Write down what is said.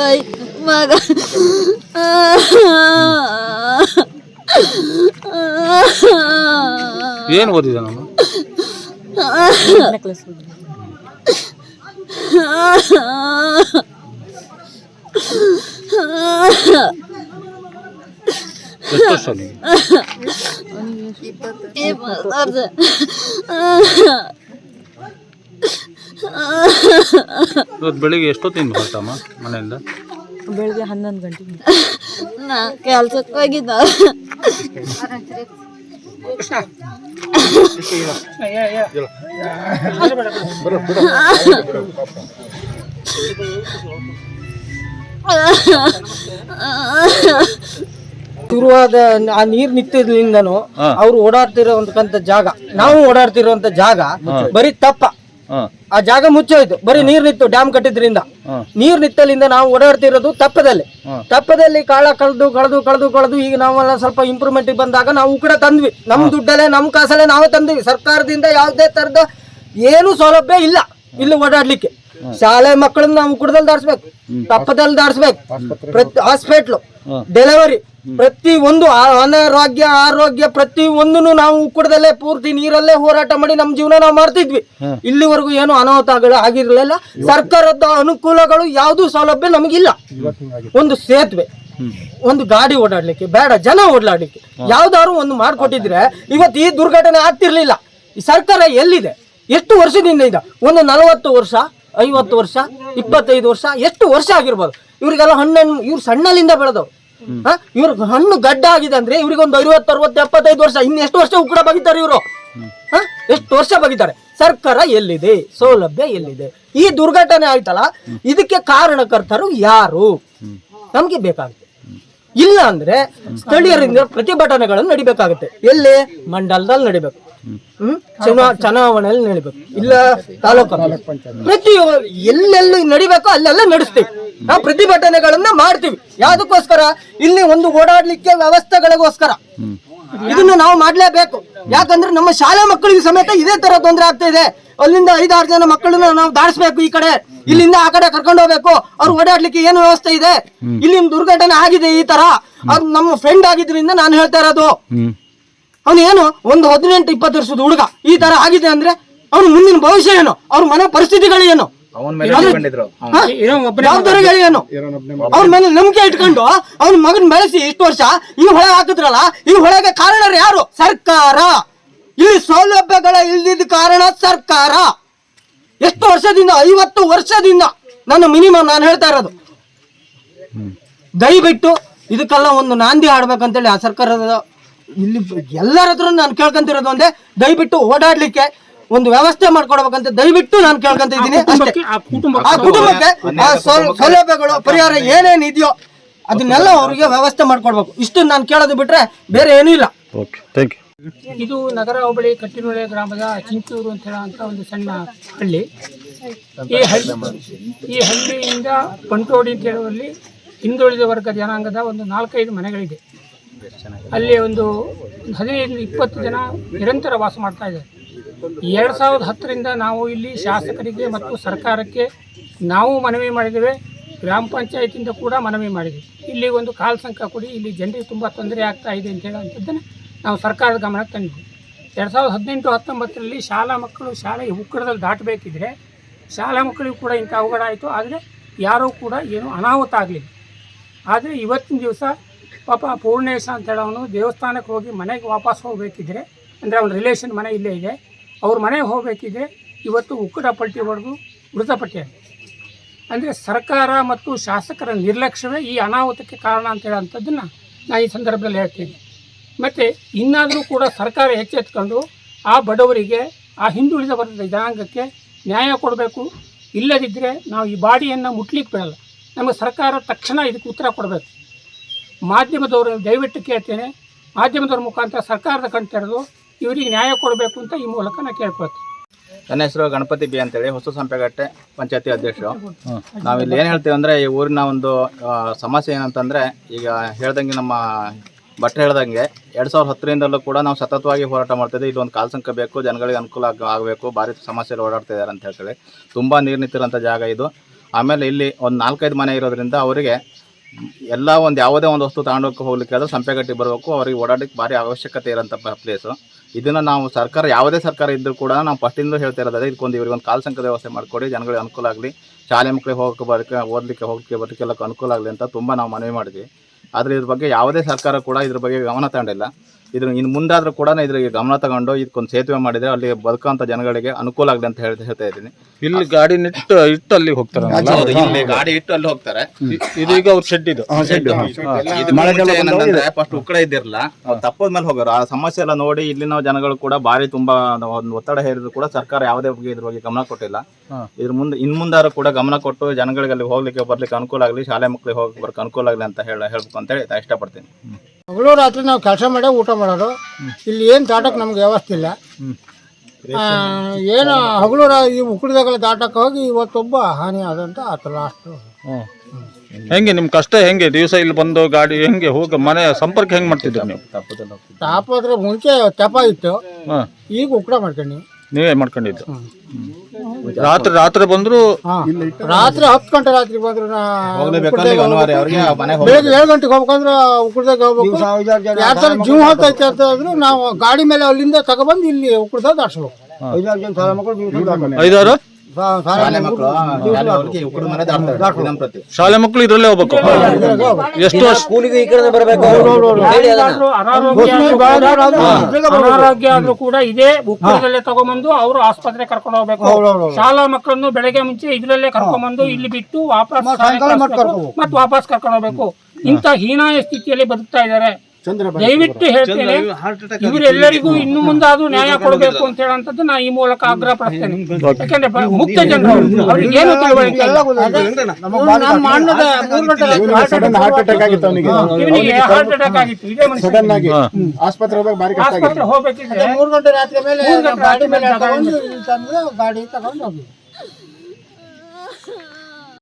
ಮಕ್ಕಳಾಯ್ತು ಮಗ ಏನು ಓದಿದೆ ನಾನು ಎಷ್ಟು ವರ್ಷ ನಿಮಗೆ ಇಪ್ಪತ್ತು ವರ್ಷ ಇವತ್ತು ಬೆಳಿಗ್ಗೆ ಎಷ್ಟೊತ್ತಿಂದ ಹೊರಟಮ್ಮ ಮನೆಯಿಂದ? ಬೆಳಿಗ್ಗೆ ಹನ್ನೊಂದು ಗಂಟೆಗೆ. ನಾ ಕೆಲ್ಸಕ್ಕೆ ಹೋಗಿದ್ದ. ಶುರುವಾದ ಆ ನೀರ್ ನಿಂತಿದ್ರಿಂದನು ಹಾ. ಅವ್ರು ಓಡಾಡ್ತಿರೋಂತ ಜಾಗ ನಾವು ಓಡಾಡ್ತಿರೋಂತ ಜಾಗ ಬರೀ ತಪ್ಪ. ಆ ಜಾಗ ಮುಚ್ಚೋಯ್ತು. ಬರೀ ನೀರ್ ನಿತ್ತು ಡ್ಯಾಮ್ ಕಟ್ಟಿದ್ರಿಂದ. ನೀರ್ ನಿತ್ತಲಿಂದ ನಾವು ಓಡಾಡ್ತಿರೋದು ತಪ್ಪದಲ್ಲಿ. ತಪ್ಪದಲ್ಲಿ ಕಾಳ ಕಳೆದು ಕಳೆದು ಕಳೆದು ಕಳೆದು ಈಗ ನಾವೆಲ್ಲ ಸ್ವಲ್ಪ ಇಂಪ್ರೂವ್ಮೆಂಟ್ ಬಂದಾಗ ನಾವು ಕೂಡ ತಂದ್ವಿ. ನಮ್ ದುಡ್ಡಲ್ಲೇ ನಮ್ ಕಾಸಲ್ಲೇ ನಾವೇ ತಂದ್ವಿ. ಸರ್ಕಾರದಿಂದ ಯಾವುದೇ ತರದ ಏನು ಸೌಲಭ್ಯ ಇಲ್ಲ ಇಲ್ಲಿ ಓಡಾಡ್ಲಿಕ್ಕೆ. ಶಾಲೆ ಮಕ್ಕಳನ್ನ ನಾವು ಕುಡದಲ್ಲಿ ದಾಡ್ಸ್ಬೇಕು ತಪ್ಪದಲ್ಲಿ ದಾಡ್ಸ್ಬೇಕು ಪ್ರತಿ ಹಾಸ್ಪಿಟ್ಲು. ಡೆಲಿವರಿ ಪ್ರತಿ ಒಂದು ಅನಾರೋಗ್ಯ ಆರೋಗ್ಯ ಪ್ರತಿ ಒಂದನ್ನು ನಾವು ಉಕ್ಕಡದಲ್ಲೇ ಪೂರ್ತಿ ನೀರಲ್ಲೇ ಹೋರಾಟ ಮಾಡಿ ನಮ್ಮ ಜೀವನ ನಾವು ಮಾಡ್ತಿದ್ವಿ. ಇಲ್ಲಿವರೆಗೂ ಏನು ಅನಾಹುತ ಆಗಿರಲಿಲ್ಲ. ಸರ್ಕಾರದ ಅನುಕೂಲಗಳು ಯಾವುದು ಸೌಲಭ್ಯ ನಮಗಿಲ್ಲ. ಒಂದು ಸೇತುವೆ ಒಂದು ಗಾಡಿ ಓಡಾಡ್ಲಿಕ್ಕೆ ಬೇಡ ಜನ ಓಡಾಡ್ಲಿಕ್ಕೆ. ಯಾವ್ದಾದ್ರು ಒಂದು ಮಾಡ್ಕೊಟ್ಟಿದ್ರೆ ಇವತ್ತು ಈ ದುರ್ಘಟನೆ ಆಗ್ತಿರ್ಲಿಲ್ಲ. ಈ ಸರ್ಕಾರ ಎಲ್ಲಿದೆ? ಎಷ್ಟು ವರ್ಷದಿಂದ ಇದೆ? ಒಂದು ನಲವತ್ತು ವರ್ಷ ಐವತ್ತು ವರ್ಷ ಇಪ್ಪತ್ತೈದು ವರ್ಷ ಎಷ್ಟು ವರ್ಷ ಆಗಿರ್ಬೋದು? ಇವರಿಗೆಲ್ಲ ಹಣ್ಣು ಇವ್ರು ಸಣ್ಣಲಿಂದ ಬೆಳೆದವ್ರು. ಇವ್ರ ಹಣ್ಣು ಗಡ್ಡ ಆಗಿದೆ ಅಂದ್ರೆ ಇವ್ರಿಗೊಂದು ಐವತ್ತು ಅರವತ್ತು ಎಪ್ಪತ್ತೈದು ವರ್ಷ ಇನ್ನು ಎಷ್ಟು ವರ್ಷ ಉಕ್ಕಡ ಬಗಿತಾರೆ ಇವರು. ಹಾ? ಎಷ್ಟು ವರ್ಷ ಬಗಿತಾರೆ ಸರ್ಕಾರ ಎಲ್ಲಿದೆ? ಸೌಲಭ್ಯ ಎಲ್ಲಿದೆ? ಈ ದುರ್ಘಟನೆ ಆಯ್ತಲ್ಲ ಇದಕ್ಕೆ ಕಾರಣಕರ್ತರು ಯಾರು? ನಮ್ಗೆ ಬೇಕಾಗುತ್ತೆ. ಇಲ್ಲ ಅಂದ್ರೆ ಸ್ಥಳೀಯರಿಂದ ಪ್ರತಿಭಟನೆಗಳನ್ನು ನಡಿಬೇಕಾಗುತ್ತೆ. ಎಲ್ಲಿ? ಮಂಡಲದಲ್ಲಿ ನಡಿಬೇಕು. ಹ್ಮ್. ಚುನಾ ಚುನಾವಣೆಯಲ್ಲಿ ನಡಿಬೇಕು. ಇಲ್ಲ ತಾಲೂಕು ಪ್ರತಿ ಎಲ್ಲೆಲ್ಲಿ ನಡಿಬೇಕೋ ಅಲ್ಲೆಲ್ಲ ನಡೆಸ್ತೀವಿ. ನಾವು ಪ್ರತಿಭಟನೆಗಳನ್ನ ಮಾಡ್ತೀವಿ. ಯಾವುದಕ್ಕೋಸ್ಕರ? ಇಲ್ಲಿ ಒಂದು ಓಡಾಡ್ಲಿಕ್ಕೆ ವ್ಯವಸ್ಥೆಗಳಿಗೋಸ್ಕರ. ಇದನ್ನು ನಾವು ಮಾಡ್ಲೇಬೇಕು. ಯಾಕಂದ್ರೆ ನಮ್ಮ ಶಾಲಾ ಮಕ್ಕಳಿಗೆ ಸಮೇತ ಇದೇ ತರ ತೊಂದರೆ ಆಗ್ತಾ ಇದೆ. ಅಲ್ಲಿಂದ ಐದಾರು ಜನ ಮಕ್ಕಳನ್ನ ನಾವು ದಾಡಿಸ್ಬೇಕು ಈ ಕಡೆ. ಇಲ್ಲಿಂದ ಆ ಕಡೆ ಕರ್ಕೊಂಡು ಹೋಗ್ಬೇಕು. ಅವ್ರು ಓಡಾಡ್ಲಿಕ್ಕೆ ಏನು ವ್ಯವಸ್ಥೆ ಇದೆ? ಇಲ್ಲಿ ದುರ್ಘಟನೆ ಆಗಿದೆ ಈ ತರ. ಅದು ನಮ್ಮ ಫ್ರೆಂಡ್ ಆಗಿದ್ರಿಂದ ನಾನು ಹೇಳ್ತಾ ಇರೋದು. ಅವನು ಏನು? ಒಂದು ಹದಿನೆಂಟು ಇಪ್ಪತ್ತು ವರ್ಷದ ಹುಡುಗ. ಈ ತರ ಆಗಿದೆ ಅಂದ್ರೆ ಅವನು ಮುಂದಿನ ಭವಿಷ್ಯ ಏನು? ಅವ್ರ ಮನೆ ಪರಿಸ್ಥಿತಿಗಳು ಏನು? ಜವಾಬ್ದಾರಿಗಳು ಏನು ಅವ್ರ. ಮೇಲೆ ನಂಬಿಕೆ ಇಟ್ಕೊಂಡು ಅವ್ನ ಮಗನ್ ಬೆಳೆಸಿ ಇಷ್ಟು ವರ್ಷ ಈ ಹೊಳೆ ಹಾಕಿದ್ರಲ್ಲ ಈ ಹೊಳೆಗೆ ಕಾರಣ ಯಾರು? ಸರ್ಕಾರ. ಇಲ್ಲಿ ಸೌಲಭ್ಯಗಳ ಇಲ್ದಿದ್ದ ಕಾರಣ ಸರ್ಕಾರ. ಎಷ್ಟು ವರ್ಷದಿಂದ? ಐವತ್ತು ವರ್ಷದಿಂದ ನನ್ನ ಮಿನಿಮಮ್ ನಾನು ಹೇಳ್ತಾ ಇರೋದು. ದಯವಿಟ್ಟು ಇದಕ್ಕೆಲ್ಲ ಒಂದು ನಾಂದಿ ಆಡ್ಬೇಕಂತೇಳಿ ಆ ಸರ್ಕಾರದ ಇಲ್ಲಿ ಎಲ್ಲರ ಹತ್ರ ನಾನು ಕೇಳ್ಕೊಂತಿರೋದು ಒಂದೇ ದಯವಿಟ್ಟು ಓಡಾಡ್ಲಿಕ್ಕೆ ಒಂದು ವ್ಯವಸ್ಥೆ ಮಾಡ್ಕೊಡ್ಬೇಕಂತ ದಯವಿಟ್ಟು ನಾನು ಕೇಳ್ಕೊಂತ ಇದ್ದೀನಿ. ಅಷ್ಟೇ. ಆ ಕುಟುಂಬಕ್ಕೆ ಆ ಸೌ- ಸೌಲಭ್ಯಗಳು ಪರಿಹಾರ ಏನೇನ್ ಇದೆಯೋ ಅದನ್ನೆಲ್ಲ ಅವರಿಗೆ ವ್ಯವಸ್ಥೆ ಮಾಡ್ಕೊಡ್ಬೇಕು. ಇಷ್ಟು ನಾನು ಕೇಳೋದು ಬಿಟ್ರೆ ಬೇರೆ ಏನೂ ಇಲ್ಲ. ಓಕೆ ಥ್ಯಾಂಕ್ ಯು ಇದು ನಗರ ಹೋಬಳಿ ಕಟ್ಟಿನೊಳೆ ಗ್ರಾಮದ ಚಿಂಚೂರು ಅಂತ ಹೇಳೋ ಒಂದು ಸಣ್ಣ ಹಳ್ಳಿ. ಈ ಹಳ್ಳಿ ಈ ಹಳ್ಳಿಯಿಂದ ಪಂಟೋಡಿ ಅಂತ ಹೇಳುವಲ್ಲಿ ಹಿಂದುಳಿದ ವರ್ಗ ಜನಾಂಗದ ಒಂದು ನಾಲ್ಕೈದು ಮನೆಗಳಿದೆ. ಅಲ್ಲಿ ಒಂದು ಹದಿನೈದು ಇಪ್ಪತ್ತು ಜನ ನಿರಂತರ ವಾಸ ಮಾಡ್ತಾ ಇದ್ದಾರೆ. ಎರಡು ಸಾವಿರದ ಹತ್ತರಿಂದ ನಾವು ಇಲ್ಲಿ ಶಾಸಕರಿಗೆ ಮತ್ತು ಸರ್ಕಾರಕ್ಕೆ ನಾವು ಮನವಿ ಮಾಡಿದ್ದೇವೆ. ಗ್ರಾಮ ಪಂಚಾಯತಿಯಿಂದ ಕೂಡ ಮನವಿ ಮಾಡಿದ್ವಿ. ಇಲ್ಲಿ ಒಂದು ಕಾಲ್ ಸಂಖ್ಯೆ ಕೊಡಿ. ಇಲ್ಲಿ ಜನರಿಗೆ ತುಂಬ ತೊಂದರೆ ಆಗ್ತಾ ಇದೆ ಅಂತ ಹೇಳುವಂಥದ್ದನ್ನು ನಾವು ಸರ್ಕಾರದ ಗಮನಕ್ಕೆ ತಂದಿದ್ವಿ ಎರಡು ಸಾವಿರದ ಹದಿನೆಂಟು, ಹತ್ತೊಂಬತ್ತರಲ್ಲಿ ಶಾಲಾ ಮಕ್ಕಳು ಶಾಲೆ ಉಕ್ಕಡದಲ್ಲಿ ದಾಟಬೇಕಿದ್ರೆ ಶಾಲಾ ಮಕ್ಕಳಿಗೂ ಕೂಡ ಇಂಥ ಅವಘಡ ಆಯಿತು. ಆದರೆ ಯಾರೂ ಕೂಡ ಏನು ಅನಾಹುತ ಆಗಲಿಲ್ಲ. ಆದರೆ ಇವತ್ತಿನ ದಿವಸ ಪಾಪ ಪೂರ್ಣೇಶ ಅಂತ ಹೇಳೋನು ದೇವಸ್ಥಾನಕ್ಕೆ ಹೋಗಿ ಮನೆಗೆ ವಾಪಸ್ ಹೋಗಬೇಕಿದ್ರೆ, ಅಂದರೆ ಅವನ ರಿಲೇಷನ್ ಮನೆ ಇಲ್ಲೇ ಇದೆ. ಅವ್ರ ಮನೆಗೆ ಹೋಗಬೇಕಿದ್ರೆ ಇವತ್ತು ಉಕ್ಕಡ ಪಲ್ಟಿ ಹೊಡೆದು ಮೃತಪಟ್ಟಿದ್ದಾರೆ ಅಂದರೆ ಸರ್ಕಾರ ಮತ್ತು ಶಾಸಕರ ನಿರ್ಲಕ್ಷ್ಯವೇ ಈ ಅನಾಹುತಕ್ಕೆ ಕಾರಣ ಅಂತ ಹೇಳೋಂಥದ್ದನ್ನು ನಾನು ಈ ಸಂದರ್ಭದಲ್ಲಿ ಹೇಳ್ತೀನಿ. ಮತ್ತು ಇನ್ನಾದರೂ ಕೂಡ ಸರ್ಕಾರ ಎಚ್ಚೆತ್ಕೊಂಡು ಆ ಬಡವರಿಗೆ, ಆ ಹಿಂದುಳಿದ ವರ್ಗದ ಜನಾಂಗಕ್ಕೆ ನ್ಯಾಯ ಕೊಡಬೇಕು. ಇಲ್ಲದಿದ್ದರೆ ನಾವು ಈ ಬಾಡಿಯನ್ನು ಮುಟ್ಲಿಕ್ಕೆ ಬಿಡಲ್ಲ. ನಮಗೆ ಸರ್ಕಾರ ತಕ್ಷಣ ಇದಕ್ಕೆ ಉತ್ತರ ಕೊಡಬೇಕು. ಮಾಧ್ಯಮದವರು ದಯವಿಟ್ಟು ಕೇಳ್ತೇನೆ. ಮಾಧ್ಯಮದವ್ರ ಮುಖಾಂತರ ಸರ್ಕಾರದ ಕಣ್ ತೆರೆದು ಇವರಿಗೆ ನ್ಯಾಯ ಕೊಡಬೇಕು ಅಂತ ಈ ಮೂಲಕ ನಾನು ಕೇಳ್ಕೊಳ್ತೀನಿ. ನನ್ನ ಹೆಸರು ಗಣಪತಿ ಬಿ ಅಂತೇಳಿ ಹೊಸ ಸಂಪೆಗಟ್ಟೆ ಪಂಚಾಯತಿ ಅಧ್ಯಕ್ಷರು. ನಾವಿಲ್ಲಿ ಏನು ಹೇಳ್ತೀವಿ ಅಂದರೆ ಈ ಊರಿನ ಒಂದು ಸಮಸ್ಯೆ ಏನಂತಂದರೆ ಈಗ ಹೇಳ್ದಂಗೆ ನಮ್ಮ ಬಟ್ಟೆ ಹೇಳ್ದಂಗೆ ಎರಡು ಸಾವಿರದ ಹತ್ತರಿಂದಲೂ ಕೂಡ ನಾವು ಸತತವಾಗಿ ಹೋರಾಟ ಮಾಡ್ತಿದ್ದೆ. ಇದೊಂದು ಕಾಲ್ ಸಂಖ್ಯೆ ಬೇಕು ಜನಗಳಿಗೆ ಅನುಕೂಲ ಆಗ ಆಗಬೇಕು ಭಾರಿ ಸಮಸ್ಯೆಯಲ್ಲಿ ಓಡಾಡ್ತಾ ಇದ್ದಾರೆ ಅಂತ ಹೇಳ್ತೇವೆ. ತುಂಬ ನೀರು ನಿಂತಿರೋಂಥ ಜಾಗ ಇದು. ಆಮೇಲೆ ಇಲ್ಲಿ ಒಂದು ನಾಲ್ಕೈದು ಮನೆ ಇರೋದ್ರಿಂದ ಅವರಿಗೆ ಎಲ್ಲ ಒಂದು ಯಾವುದೇ ಒಂದು ವಸ್ತು ತಗೊಂಡೋಗಿ ಹೋಗ್ಲಿಕ್ಕೆ ಆದ್ರೆ ಸಂಪೆಗಟ್ಟಿ ಬರಬೇಕು. ಅವ್ರಿಗೆ ಓಡಾಡಕ್ಕೆ ಭಾರಿ ಅವಶ್ಯಕತೆ ಇರೋಂಥ ಪ್ಲೇಸು ಇದನ್ನು ನಾವು ಸರ್ಕಾರ, ಯಾವುದೇ ಸರ್ಕಾರ ಇದ್ದರೂ ಕೂಡ ನಾವು ಫಸ್ಟಿಂದ ಹೇಳ್ತಾ ಇರೋದಾದ್ರೆ ಇದಕ್ಕೊಂದು ಇವ್ರಿಗೆ ಒಂದು ಕಾಲ್ ಸಂಖ್ಯೆ ವ್ಯವಸ್ಥೆ ಮಾಡಿಕೊಡಿ, ಜನಗಳಿಗೆ ಅನುಕೂಲ ಆಗಲಿ. ಶಾಲೆ ಮಕ್ಕಳಿಗೆ ಹೋಗಕ್ಕೆ ಬರೋಕ್ಕೆ, ಓದಲಿಕ್ಕೆ ಹೋಗಲಿಕ್ಕೆ ಬರೋಕ್ಕೆಲ್ಲ ಅನುಕೂಲ ಆಗಲಿ ಅಂತ ತುಂಬ ನಾವು ಮನವಿ ಮಾಡಿದ್ವಿ. ಆದರೆ ಇದ್ರ ಬಗ್ಗೆ ಯಾವುದೇ ಸರ್ಕಾರ ಕೂಡ ಇದ್ರ ಬಗ್ಗೆ ಗಮನ ತಗೊಂಡಿಲ್ಲ. ಇದ್ರ ಇನ್ನು ಮುಂದಾದರೂ ಕೂಡ ಇದ್ರಿಗೆ ಗಮನ ತಗೊಂಡು ಇದಕ್ಕೊಂದು ಸೇತುವೆ ಮಾಡಿದ್ರೆ ಅಲ್ಲಿ ಬದುಕುವಂತ ಜನಗಳಿಗೆ ಅನುಕೂಲ ಆಗಲಿ ಅಂತ ಹೇಳ್ತಾ ಹೇಳ್ತಾ ಇದ್ದೀನಿ. ಇಲ್ಲಿ ಗಾಡಿ ನಿಟ್ಟು ಇಟ್ಟು ಅಲ್ಲಿ ಹೋಗ್ತಾರೆ ಹೌದು, ಇಲ್ಲಿ ಗಾಡಿ ಇಟ್ಟು ಅಲ್ಲಿ ಹೋಗ್ತಾರೆ. ಇದೀಗ ಅವ್ರ ಶೆಡ್ ಇದು. ಫಸ್ಟ್ ಉಕ್ಕಡ ಇದ್ದಿರಲ್ಲ ತಪ್ಪದ ಮೇಲೆ ಹೋಗೋರು. ಆ ಸಮಸ್ಯೆ ಎಲ್ಲ ನೋಡಿ ಇಲ್ಲಿನ ಜನಗಳು ಕೂಡ ಭಾರಿ ತುಂಬಾ ಒಂದು ಒತ್ತಡ ಹೇರಿದ್ರು ಕೂಡ ಸರ್ಕಾರ ಯಾವುದೇ ಬಗ್ಗೆ ಇದ್ರ ಬಗ್ಗೆ ಗಮನ ಕೊಟ್ಟಿಲ್ಲ. ಇದ್ರ ಮುಂದೆ ಇನ್ ಮುಂದಾರು ಕೂಡ ಗಮನ ಕೊಟ್ಟು ಜನಗಳಿಗೆ ಅಲ್ಲಿ ಹೋಗ್ಲಿಕ್ಕೆ ಬರ್ಲಿಕ್ಕೆ ಅನುಕೂಲ ಆಗಲಿ ಶಾಲೆ ಮಕ್ಕಳಿಗೆ ಹೋಗಿ ಬರಕ್ಕೆ ಅನುಕೂಲ ಆಗಲಿ ಅಂತ ಹೇಳ ಹೇಳ್ಬೇಕು ಅಂತ ಹೇಳಿ ನಾ ಇಷ್ಟಪಡ್ತೀನಿ ಹಗಲು ರಾತ್ರಿ ನಾವು ಕೆಲಸ ಮಾಡೇ ಊಟ ಮಾಡೋರು ಇಲ್ಲಿ ಏನು ದಾಟಕ್ಕೆ ನಮ್ಗೆ ವ್ಯವಸ್ಥೆ ಇಲ್ಲ. ಏನು ಹಗಲು ರಾ ಈ ಉಕ್ಕಡಿದಾಗಲ ತಾಟಕ್ಕೆ ಹೋಗಿ ಇವತ್ತೊಬ್ಬ ಹಾನಿ ಆದಂತ ಆತ ಲಾಸ್ಟು ಹ್ಮ್. ಹೆಂಗೆ ನಿಮ್ಮ ಕಷ್ಟ ಹೆಂಗೆ? ದಿವಸ ಇಲ್ಲಿ ಬಂದು ಗಾಡಿ ಹೆಂಗೆ ಹೋಗ ಮನೆ ಸಂಪರ್ಕ ಹೆಂಗೆ ಮಾಡ್ತಿದ್ರಿ ನೀವು? ತಾಪದ್ರೆ ಮುಂಚೆ ತೆಪ ಇತ್ತು. ಹಾ. ಈಗ ಉಕ್ಕಡ ಮಾಡ್ಕೊಂಡು. ನೀವೇ ಮಾಡ್ಕೊಂಡಿದ್ದು. ರಾತ್ರಿ ರಾತ್ರಿ ಬಂದ್ರು ಹಾಂ. ರಾತ್ರಿ ಹತ್ತು ಗಂಟೆ ರಾತ್ರಿ ಬಂದ್ರು ಬೆಳಿಗ್ಗೆ ಏಳು ಗಂಟೆಗೆ ಹೋಗ್ಬೇಕಂದ್ರೆ ಉಕ್ಕಡ್ದಾಗ ಹೋಗ್ಬೇಕು. ಯಾರು ಸಲ ಜೀವ ಹೋಗ್ತೈತೆ ಅಂತ ಹೇಳಿದ್ರು ನಾವು ಗಾಡಿ ಮೇಲೆ ಅಲ್ಲಿಂದ ತಗೊಬಂದು ಇಲ್ಲಿ ಉಕ್ಕಡ್ದಾಗ ದಾಟ್ಸ್ಬೇಕು. ಐದಾರು? ಶಾಲೆ ಮಕ್ಕಳು ಶಾಲೆ ಹೋಗ್ಲಿಕ್ಕೆ ಉಕ್ಕಡ ಮನೆ ದಾಟ್ತಾರೆ ದಿನಂಪ್ರತಿ. ಶಾಲೆ ಮಕ್ಕಳು ಇದ್ರಲ್ಲೇ ಹೋಗ್ಬೇಕು. ಎಷ್ಟು ವರ್ಷ ಅನಾರೋಗ್ಯ ಆದ್ರೂ ಕೂಡ- ಅನಾರೋಗ್ಯ ಆದ್ರೂ ಕೂಡ ಇದೇ. ಉಕ್ಕಡದಲ್ಲೇ ತಗೊಂಬಂದು ಅವರು ಆಸ್ಪತ್ರೆ ಕರ್ಕೊಂಡು ಹೋಗ್ಬೇಕು. ಶಾಲಾ ಮಕ್ಕಳನ್ನು ಬೆಳಗ್ಗೆ ಮುಂಚೆ ಇದ್ರಲ್ಲೇ ಕರ್ಕೊಂಡ್ಬಂದು ಇಲ್ಲಿ ಬಿಟ್ಟು ವಾಪಸ್ ಮತ್ತೆ ವಾಪಸ್ ಕರ್ಕೊಂಡು ಹೋಗ್ಬೇಕು. ಇಂತ ಹೀನಾಯ ಸ್ಥಿತಿಯಲ್ಲಿ ಬದುಕ್ತಾ ಇದ್ದಾರೆ. ದಯವಿಟ್ಟು ಹೇಳ್ತೇನೆ ಇವರೆಲ್ಲರಿಗೂ ಇನ್ನು ಮುಂದಾದ್ರೂ ನ್ಯಾಯ ಕೊಡಬೇಕು ಅಂತ ಹೇಳಂತದ್ದು ನಾ ಈ ಮೂಲಕ ಆಗ್ರಹ ಪಡಿಸ್ತೇನೆ. ಯಾಕಂದ್ರೆ ಮುಕ್ತ ಜನರು ಅವ್ರಿಗೆ ಏನು ತಿಳುವಳಿಕೆ ಇವನಿಗೆ ಹಾರ್ಟ್ ಅಟ್ಯಾಕ್ ಆಗಿತ್ತು. ಇದೇ ಮನುಷ್ಯ. ಆಗಿ ಆಸ್ಪತ್ರೆ ಹೋಗ್ಬೇಕಿದ್ರೆ ಮೂರು ಗಂಟೆ ರಾತ್ರಿ ಮೇಲೆ ಗಾಡಿ ಮೇಲೆ ತಗೊಂಡು ಗಾಡಿ ತಗೊಂಡು ಹೋಗಿ.